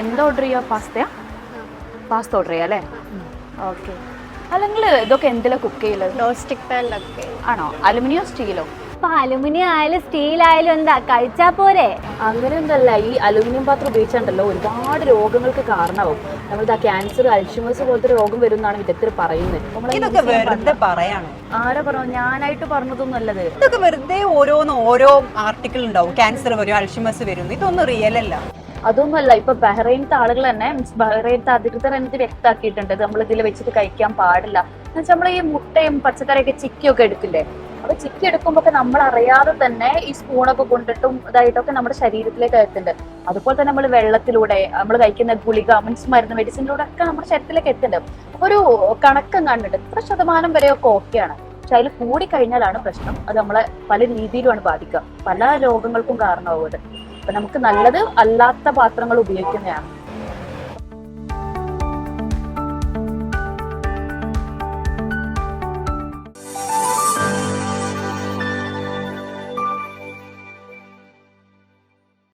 എന്ത് ഓർഡർ ചെയ്യുക പാസ്തയാ? Pasta order ചെയ്യാം അല്ലേ? ഓക്കെ. അല്ലെങ്കിൽ ഇതൊക്കെ എന്തിലാ കുക്ക് ചെയ്യൽ? നോൺ സ്റ്റിക് പാനിലൊക്കെ ആണോ? അലുമിനിയോ സ്റ്റീലോ? ഇപ്പൊ അലുമിനിയം ആയാലും സ്റ്റീൽ ആയാലും എന്താ കഴിച്ചാ പോരെ? അങ്ങനെ ഒന്നല്ല ഈ അലുമിനിയം പാത്രം ഉപയോഗിച്ചാണ്ടല്ലോ ഒരുപാട് രോഗങ്ങൾക്ക് കാരണമാവും. നമ്മളിതാ ക്യാൻസർ അൽഷിമേഴ്സ് പോലത്തെ രോഗം വരും എന്നാണ് വിദഗ്ധർ പറയുന്നത്. ഇതൊക്കെ വെറുതെ പറയാണ്. ആരാ പറഞ്ഞു ഞാനായിട്ട് പറഞ്ഞതൊന്നും അല്ലത്. ഇതൊക്കെ വെറുതെ ഓരോന്ന് ഓരോ ആർട്ടിക്കിൾ ഉണ്ടാവും. ക്യാൻസർ വരും അൽഷിമേഴ്സ് വരും. ഇതൊന്നും റിയൽ അല്ല. അതൊന്നുമല്ല ഇപ്പൊ ബഹ്റൈനത്തെ ആളുകൾ തന്നെ മീൻസ് ബഹ്റൈനത്തെ അധികൃതർ എന്നിട്ട് വ്യക്തമാക്കിയിട്ടുണ്ട്. നമ്മൾ ഇതിൽ വെച്ചിട്ട് കഴിക്കാൻ പാടില്ല. എന്നുവെച്ചാൽ നമ്മൾ ഈ മുട്ടയും പച്ചക്കറിയൊക്കെ ചിക്കിയൊക്കെ എടുക്കില്ലേ? അപ്പൊ ചിക്കി എടുക്കുമ്പോ ഒക്കെ നമ്മൾ അറിയാതെ തന്നെ ഈ സ്പൂണൊക്കെ കൊണ്ടിട്ടും ഇതായിട്ടൊക്കെ നമ്മുടെ ശരീരത്തിലേക്ക് എത്തുന്നുണ്ട്. അതുപോലെ തന്നെ നമ്മൾ വെള്ളത്തിലൂടെ നമ്മൾ കഴിക്കുന്ന ഗുളിക മീൻസ് മരുന്ന് മെഡിസിനിലൂടെ ഒക്കെ നമ്മുടെ ശരീരത്തിലേക്ക് എത്തുന്നുണ്ട്. ഒരു കണക്കം കണ്ടിട്ട് ഇത്ര ശതമാനം വരെയൊക്കെ ഓക്കെയാണ് പക്ഷെ അതിൽ കൂടി കഴിഞ്ഞാലാണ് പ്രശ്നം. അത് നമ്മളെ പല രീതിയിലുമാണ് ബാധിക്കുക. പല രോഗങ്ങൾക്കും കാരണമാവുന്നത്. അപ്പൊ നമുക്ക് നല്ലത് അല്ലാത്ത പാത്രങ്ങൾ ഉപയോഗിക്കുന്നതാണ്.